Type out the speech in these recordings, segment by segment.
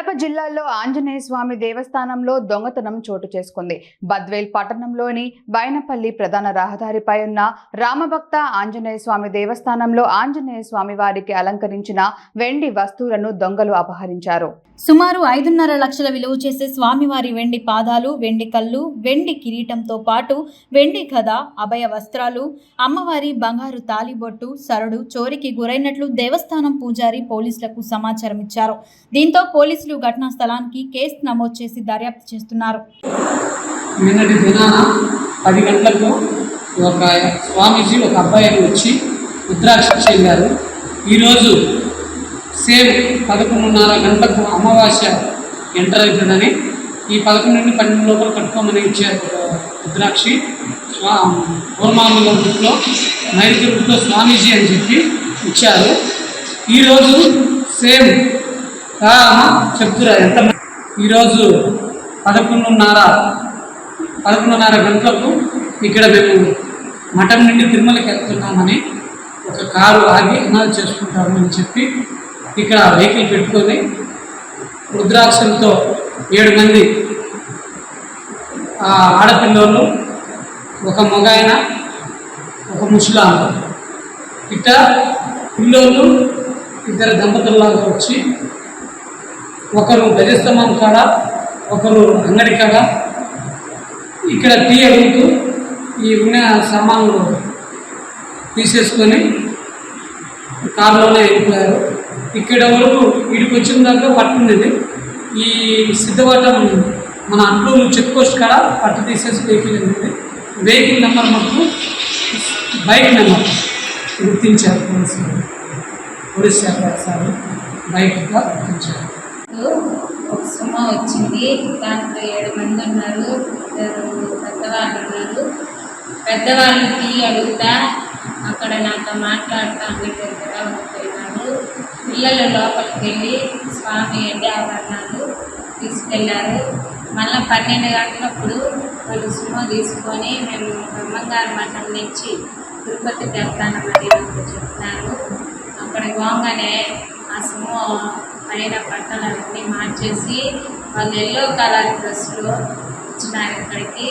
కడప జిల్లాలో ఆంజనేయ స్వామి దేవస్థానంలో దొంగతనం చోటు చేసుకుంది. బద్వేల్ పట్టణంలోని బైనపల్లి ప్రధాన రహదారిపై ఉన్న రామభక్త ఆంజనేయ స్వామి దేవస్థానంలో ఆంజనేయ స్వామి వారికి అలంకరించిన వెండి వస్తువులను దొంగలు అపహరించారు. సుమారు ఐదున్నర లక్షల విలువ చేసే స్వామివారి వెండి పాదాలు వెండి కళ్ళు వెండి కిరీటంతో పాటు వెండి కథ అభయ వస్త్రాలు అమ్మవారి బంగారు తాలిబొట్టు సరడు చోరికి గురైనట్లు దేవస్థానం పూజారి పోలీసులకు సమాచారం ఇచ్చారు. దీంతో పోలీసులు ఘటనా స్థలానికి కేసు నమోదు చేసి దర్యాప్తు చేస్తున్నారు. నిన్నటి దినాన పది గంటలకు ఒక స్వామీజీ ఒక అబ్బాయిని వచ్చి రుద్రాక్ష చెల్లారు. ఈరోజు సేమ్ పదకొండున్నర గంటలకు అమావాస్య ఎంటర్ అవుతుందని ఈ పదకొండు నుండి పన్నెండు లోపల కట్టుకోమని ఇచ్చారు రుద్రాక్షి. స్వా పూర్మాంగుల గుట్లో నైరుతి గుట్లో స్వామీజీ అని చెప్పి ఇచ్చారు. ఈరోజు సేమ్ చెప్తురా ఎంత ఈరోజు పదకొండున్నర పదకొండున్నర గంటలకు ఇక్కడ మేము మఠం నుండి తిరుమలకి వెళ్తున్నామని ఒక కారు ఆగి అనాలు చేసుకుంటాము అని చెప్పి ఇక్కడ వెహికల్ పెట్టుకొని రుద్రాక్షంతో ఏడు మంది ఆ ఆడపిల్లలు ఒక మగాయన ఒక ముసలాం ఇట్ట పిల్లోళ్ళు ఇద్దరు దంపతుల్లాగా వచ్చి ఒకరు గజస్తంభం కాడ ఒకరు అంగడి కాడ ఇక్కడ టీ అడుగుతూ ఈ ఉన్న సామాన్లు తీసేసుకొని కారులోనే వెళ్ళిపోయారు. ఇక్కడ వరకు వీడికి వచ్చిన దాకా పట్టున్నది ఈ సిద్ధవటం మన అట్లూరు చెక్ పోస్ట్ కాడ పట్టు తీసేసి వెహికల్ ఉంది వెహికల్ నెంబర్ మటుకు బైక్ నెంబర్ గుర్తించారు పోలీసులు శాఖ సార్ బైక్గా గుర్తించారు. ఒక సుమ వచ్చింది. దాంట్లో ఏడు మంది ఉన్నారు. ఇద్దరు పెద్దవాళ్ళు ఉన్నారు. పెద్దవాళ్ళకి అడుగుతా అక్కడ నాతో మాట్లాడుతూ అంగడి దగ్గర పిల్లలు లోపలికి వెళ్ళి స్వామి ఎండి ఆభరణాలు తీసుకెళ్ళారు. మళ్ళీ పన్నెండు గంటలప్పుడు వాళ్ళు సుమో తీసుకొని మేము బ్రహ్మంగారి మఠం నుంచి తిరుపతికి వెళ్తానని నాకు చెప్తున్నారు అక్కడ పోగానే ఆ సుమో పైన బట్టలన్నీ మార్చేసి వాళ్ళు ఎల్లో కలర్ డ్రెస్లో వచ్చినారు ఇక్కడికి.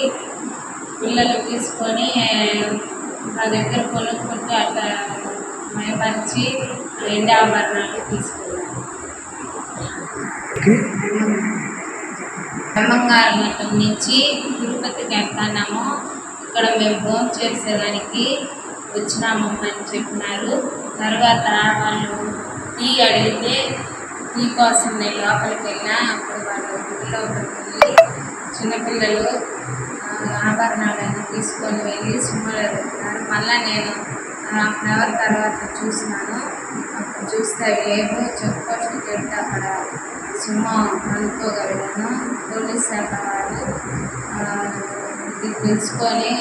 పిల్లలు తీసుకొని నా దగ్గర కొనుక్కుంటూ అట్లా మయపరిచి ఎండి ఆభరణాలు తీసుకున్నారు బ్రహ్మంగారి మఠం నుంచి తిరుపతికి వెళ్తున్నాము. ఇక్కడ మేము భోజనం చేసేదానికి వచ్చినామని చెప్పినారు. తర్వాత వాళ్ళు టీ అడిగితే టీ కోసం నేను లోపలికి వెళ్ళినా అప్పుడు వాళ్ళు గుడిలోకి వెళ్ళి చిన్నపిల్లలు ఆ, ఆభరణాలన్నీ తీసుకొని వెళ్ళి సుమ్మలు ఎదుగుతున్నారు. మళ్ళీ నేను హాఫ్ అన్ అవర్ తర్వాత చూసినాను. అప్పుడు చూస్తే లేవు చెక్ పోస్ట్ పెట్టి అక్కడ సుమ్మ అనుకోగలిగాను. పోలీస్ శాఖ వాళ్ళు ఇది తెలుసుకొని